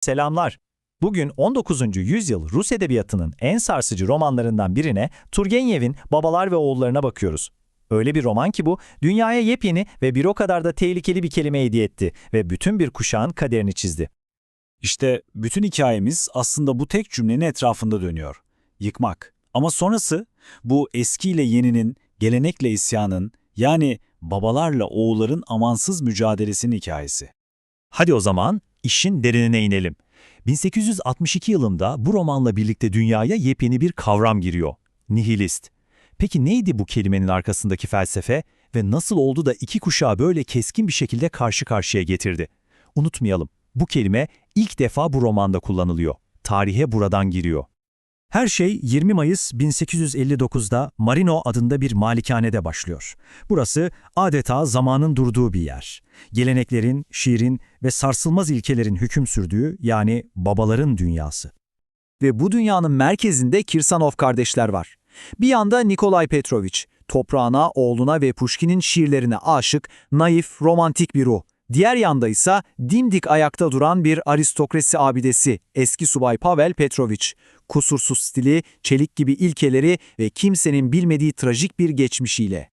Selamlar. Bugün 19. yüzyıl Rus edebiyatının en sarsıcı romanlarından birine Turgenev'in Babalar ve Oğullarına bakıyoruz. Öyle bir roman ki bu, dünyaya yepyeni ve bir o kadar da tehlikeli bir kelime hediye etti ve bütün bir kuşağın kaderini çizdi. İşte bütün hikayemiz aslında bu tek cümlenin etrafında dönüyor. Yıkmak. Ama sonrası bu eskiyle yeninin, gelenekle isyanın, yani babalarla oğulların amansız mücadelesinin hikayesi. Hadi o zaman işin derinine inelim. 1862 yılında bu romanla birlikte dünyaya yepyeni bir kavram giriyor. Nihilist. Peki neydi bu kelimenin arkasındaki felsefe ve nasıl oldu da iki kuşağı böyle keskin bir şekilde karşı karşıya getirdi? Unutmayalım, bu kelime ilk defa bu romanda kullanılıyor. Tarihe buradan giriyor. Her şey 20 Mayıs 1859'da Marino adında bir malikanede başlıyor. Burası adeta zamanın durduğu bir yer. Geleneklerin, şiirin ve sarsılmaz ilkelerin hüküm sürdüğü yani babaların dünyası. Ve bu dünyanın merkezinde Kirsanov kardeşler var. Bir yanda Nikolay Petrovich, toprağına, oğluna ve Pushkin'in şiirlerine aşık, naif, romantik bir ruh. Diğer yanda ise dimdik ayakta duran bir aristokrasi abidesi eski subay Pavel Petrovich. Kusursuz stili, çelik gibi ilkeleri ve kimsenin bilmediği trajik bir geçmişiyle.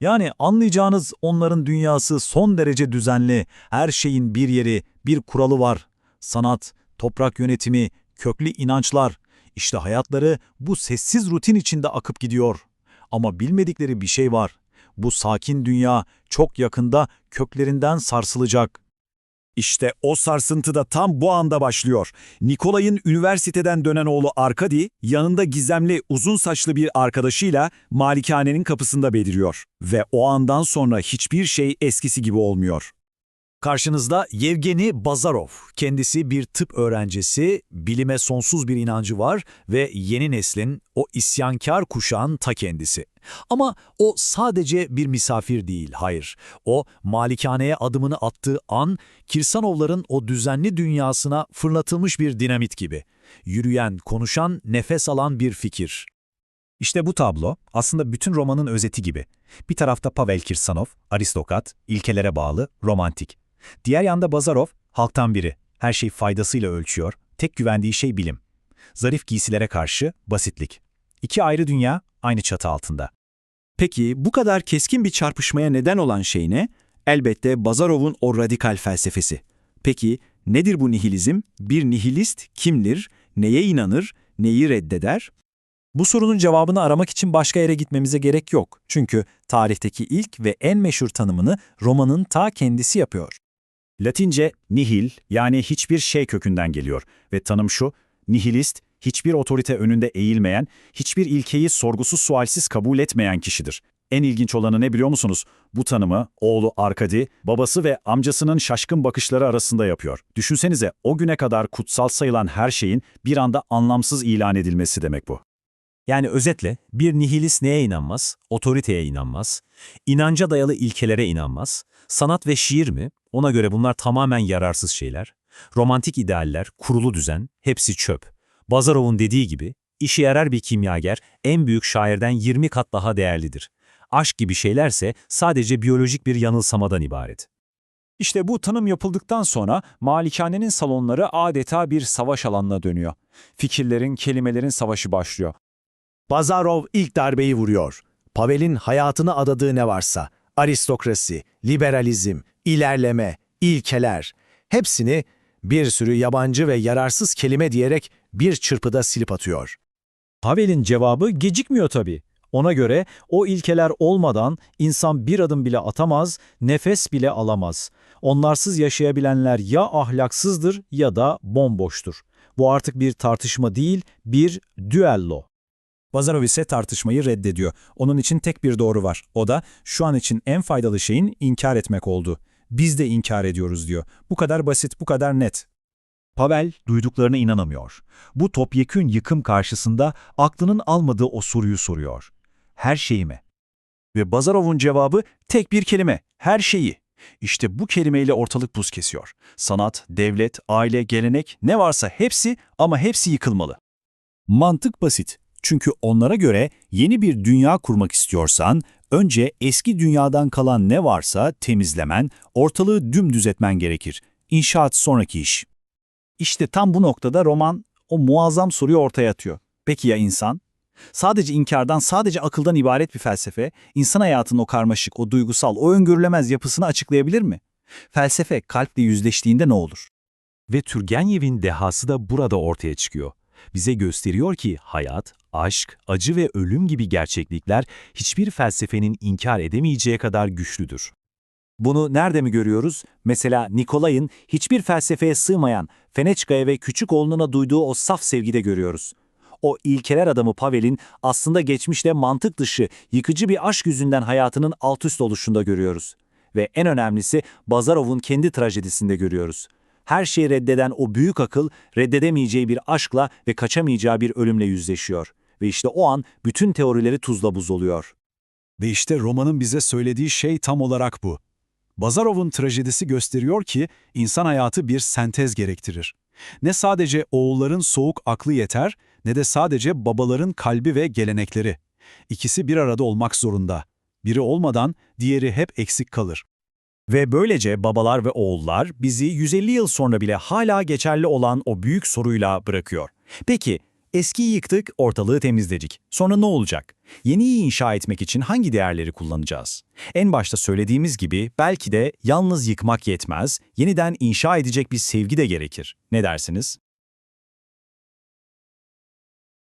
Yani anlayacağınız onların dünyası son derece düzenli, her şeyin bir yeri, bir kuralı var. Sanat, toprak yönetimi, köklü inançlar, işte hayatları bu sessiz rutin içinde akıp gidiyor. Ama bilmedikleri bir şey var. Bu sakin dünya çok yakında köklerinden sarsılacak. İşte o sarsıntı da tam bu anda başlıyor. Nikolay'ın üniversiteden dönen oğlu Arkadi, yanında gizemli uzun saçlı bir arkadaşıyla malikanenin kapısında beliriyor. Ve o andan sonra hiçbir şey eskisi gibi olmuyor. Karşınızda Yevgeni Bazarov. Kendisi bir tıp öğrencisi, bilime sonsuz bir inancı var ve yeni neslin o isyankar kuşağın ta kendisi. Ama o sadece bir misafir değil, hayır. O malikaneye adımını attığı an Kirsanovların o düzenli dünyasına fırlatılmış bir dinamit gibi. Yürüyen, konuşan, nefes alan bir fikir. İşte bu tablo aslında bütün romanın özeti gibi. Bir tarafta Pavel Kirsanov, aristokrat, ilkelere bağlı, romantik. Diğer yanda Bazarov, halktan biri. Her şey faydasıyla ölçüyor, tek güvendiği şey bilim. Zarif giysilere karşı basitlik. İki ayrı dünya, aynı çatı altında. Peki bu kadar keskin bir çarpışmaya neden olan şey ne? Elbette Bazarov'un o radikal felsefesi. Peki nedir bu nihilizm? Bir nihilist kimdir? Neye inanır? Neyi reddeder? Bu sorunun cevabını aramak için başka yere gitmemize gerek yok. Çünkü tarihteki ilk ve en meşhur tanımını romanın ta kendisi yapıyor. Latince nihil yani hiçbir şey kökünden geliyor ve tanım şu, nihilist, hiçbir otorite önünde eğilmeyen, hiçbir ilkeyi sorgusuz sualsiz kabul etmeyen kişidir. En ilginç olanı ne biliyor musunuz? Bu tanımı oğlu Arkadi, babası ve amcasının şaşkın bakışları arasında yapıyor. Düşünsenize o güne kadar kutsal sayılan her şeyin bir anda anlamsız ilan edilmesi demek bu. Yani özetle bir nihilist neye inanmaz? Otoriteye inanmaz. İnanca dayalı ilkelere inanmaz. Sanat ve şiir mi? Ona göre bunlar tamamen yararsız şeyler. Romantik idealler, kurulu düzen, hepsi çöp. Bazarov'un dediği gibi, işe yarar bir kimyager en büyük şairden 20 kat daha değerlidir. Aşk gibi şeylerse sadece biyolojik bir yanılsamadan ibaret. İşte bu tanım yapıldıktan sonra malikanenin salonları adeta bir savaş alanına dönüyor. Fikirlerin, kelimelerin savaşı başlıyor. Bazarov ilk darbeyi vuruyor. Pavel'in hayatını adadığı ne varsa, aristokrasi, liberalizm, ilerleme, ilkeler, hepsini bir sürü yabancı ve yararsız kelime diyerek bir çırpıda silip atıyor. Havel'in cevabı gecikmiyor tabii. Ona göre o ilkeler olmadan insan bir adım bile atamaz, nefes bile alamaz. Onlarsız yaşayabilenler ya ahlaksızdır ya da bomboştur. Bu artık bir tartışma değil, bir düello. Bazarov ise tartışmayı reddediyor. Onun için tek bir doğru var. O da şu an için en faydalı şeyin inkar etmek oldu. Biz de inkar ediyoruz diyor. Bu kadar basit, bu kadar net. Pavel duyduklarına inanamıyor. Bu topyekün yıkım karşısında aklının almadığı o soruyu soruyor. Her şeyi mi? Ve Bazarov'un cevabı tek bir kelime, her şeyi. İşte bu kelimeyle ortalık buz kesiyor. Sanat, devlet, aile, gelenek ne varsa hepsi ama hepsi yıkılmalı. Mantık basit. Çünkü onlara göre yeni bir dünya kurmak istiyorsan, önce eski dünyadan kalan ne varsa temizlemen, ortalığı dümdüz etmen gerekir. İnşaat sonraki iş. İşte tam bu noktada roman o muazzam soruyu ortaya atıyor. Peki ya insan? Sadece inkardan, sadece akıldan ibaret bir felsefe, insan hayatının o karmaşık, o duygusal, o öngörülemez yapısını açıklayabilir mi? Felsefe kalple yüzleştiğinde ne olur? Ve Turgenev'in dehası da burada ortaya çıkıyor. Bize gösteriyor ki hayat, aşk, acı ve ölüm gibi gerçeklikler hiçbir felsefenin inkar edemeyeceği kadar güçlüdür. Bunu nerede mi görüyoruz? Mesela Nikolay'ın hiçbir felsefeye sığmayan Feneçka'ya ve küçük oğluna duyduğu o saf sevgide görüyoruz. O ilkeler adamı Pavel'in aslında geçmişte mantık dışı, yıkıcı bir aşk yüzünden hayatının alt üst oluşunda görüyoruz. Ve en önemlisi Bazarov'un kendi trajedisinde görüyoruz. Her şeyi reddeden o büyük akıl, reddedemeyeceği bir aşkla ve kaçamayacağı bir ölümle yüzleşiyor. Ve işte o an bütün teorileri tuzla buz oluyor. Ve işte romanın bize söylediği şey tam olarak bu. Bazarov'un trajedisi gösteriyor ki insan hayatı bir sentez gerektirir. Ne sadece oğulların soğuk aklı yeter, ne de sadece babaların kalbi ve gelenekleri. İkisi bir arada olmak zorunda. Biri olmadan diğeri hep eksik kalır. Ve böylece babalar ve oğullar bizi 150 yıl sonra bile hala geçerli olan o büyük soruyla bırakıyor. Peki, eskiyi yıktık, ortalığı temizledik. Sonra ne olacak? Yeniyi inşa etmek için hangi değerleri kullanacağız? En başta söylediğimiz gibi belki de yalnız yıkmak yetmez, yeniden inşa edecek bir sevgi de gerekir. Ne dersiniz?